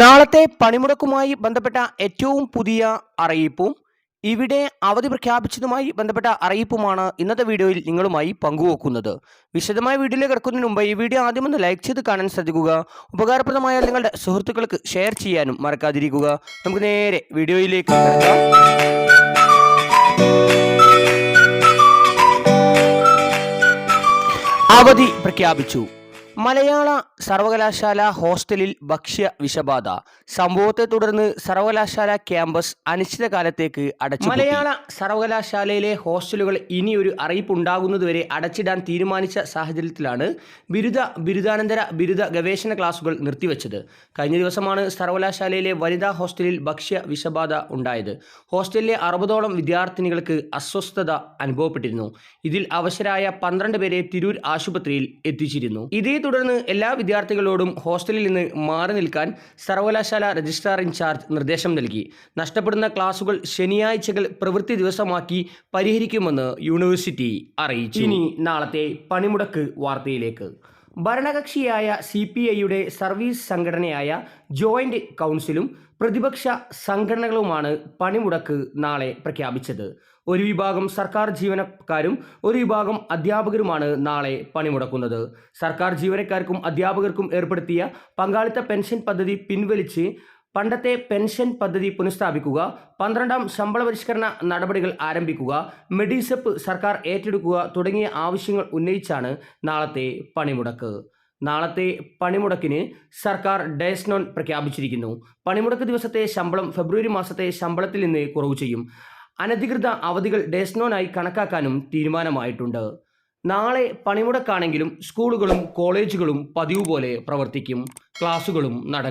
നാളത്തെ പണിമുടക്കുമായി ബന്ധപ്പെട്ട ഏറ്റവും പുതിയ അറിയിപ്പും ഇവിടെ അവധി പ്രഖ്യാപിച്ചതുമായി ബന്ധപ്പെട്ട അറിയിപ്പുമാണ് ഇന്നത്തെ വീഡിയോയിൽ നിങ്ങളുമായി പങ്കുവെക്കുന്നത്. വിശദമായ വീഡിയോയിലേക്ക് കിടക്കുന്നതിന് മുമ്പ് ഈ വീഡിയോ ആദ്യം ഒന്ന് ലൈക്ക് ചെയ്ത് കാണാൻ ശ്രദ്ധിക്കുക. ഉപകാരപ്രദമായ നിങ്ങളുടെ സുഹൃത്തുക്കൾക്ക് ഷെയർ ചെയ്യാനും മറക്കാതിരിക്കുക. നമുക്ക് നേരെ വീഡിയോയിലേക്ക് അവധി പ്രഖ്യാപിച്ചു. മലയാള സർവകലാശാല ഹോസ്റ്റലിൽ ഭക്ഷ്യ വിഷബാധ. സംഭവത്തെ തുടർന്ന് സർവകലാശാല ക്യാമ്പസ് അനിശ്ചിതകാലത്തേക്ക് അടച്ചു മലയാള സർവകലാശാലയിലെ ഹോസ്റ്റലുകൾ ഇനി ഒരു അറിയിപ്പുണ്ടാകുന്നതുവരെ അടച്ചിടാൻ തീരുമാനിച്ച സാഹചര്യത്തിലാണ് ബിരുദ ബിരുദാനന്തര ബിരുദ ഗവേഷണ ക്ലാസുകൾ നിർത്തിവെച്ചത്. കഴിഞ്ഞ ദിവസമാണ് സർവകലാശാലയിലെ വനിതാ ഹോസ്റ്റലിൽ ഭക്ഷ്യ വിഷബാധ ഉണ്ടായത്. ഹോസ്റ്റലിലെ അറുപതോളം വിദ്യാർത്ഥിനികൾക്ക് അസ്വസ്ഥത അനുഭവപ്പെട്ടിരുന്നു. ഇതിൽ അവശരായ പന്ത്രണ്ട് പേരെ തിരൂർ ആശുപത്രിയിൽ എത്തിച്ചിരുന്നു. ഇതേ തുടർന്ന് എല്ലാ വിദ്യാർത്ഥികളോടും ഹോസ്റ്റലിൽ നിന്ന് മാറി നിൽക്കാൻ സർവകലാശാല രജിസ്ട്രാർ ഇൻചാർജ് നിർദ്ദേശം നൽകി. നഷ്ടപ്പെടുന്ന ക്ലാസുകൾ ശനിയാഴ്ചകൾ പ്രവൃത്തി ദിവസമാക്കി പരിഹരിക്കുമെന്ന് യൂണിവേഴ്സിറ്റി അറിയിച്ചു. ഇനി നാളത്തെ പണിമുടക്ക് വാർത്തയിലേക്ക്. ഭരണകക്ഷിയായ സി പി ഐയുടെ സർവീസ് സംഘടനയായ ജോയിന്റ് കൗൺസിലും പ്രതിപക്ഷ സംഘടനകളുമാണ് പണിമുടക്ക് നാളെ പ്രഖ്യാപിച്ചത്. ഒരു വിഭാഗം സർക്കാർ ജീവനക്കാരും ഒരു വിഭാഗം അധ്യാപകരുമാണ് നാളെ പണിമുടക്കുന്നത്. സർക്കാർ ജീവനക്കാർക്കും അധ്യാപകർക്കും ഏർപ്പെടുത്തിയ പങ്കാളിത്ത പെൻഷൻ പദ്ധതി പിൻവലിച്ച് പണ്ടത്തെ പെൻഷൻ പദ്ധതി പുനഃസ്ഥാപിക്കുക പന്ത്രണ്ടാം ശമ്പള പരിഷ്കരണ നടപടികൾ ആരംഭിക്കുക മെഡിസെപ്പ് സർക്കാർ ഏറ്റെടുക്കുക തുടങ്ങിയ ആവശ്യങ്ങൾ ഉന്നയിച്ചാണ് നാളത്തെ പണിമുടക്ക്. നാളത്തെ പണിമുടക്കിന് സർക്കാർ ഡേസ്നോൺ പ്രഖ്യാപിച്ചിരിക്കുന്നു. പണിമുടക്ക് ദിവസത്തെ ശമ്പളം ഫെബ്രുവരി മാസത്തെ ശമ്പളത്തിൽ നിന്ന് കുറവ് ചെയ്യും. അനധികൃത അവധികൾ ഡേസ്നോനായി കണക്കാക്കാനും തീരുമാനമായിട്ടുണ്ട്. നാളെ പണിമുടക്കാണെങ്കിലും സ്കൂളുകളും കോളേജുകളും പതിവ് പോലെ പ്രവർത്തിക്കും. ക്ലാസുകളും നടക്കും.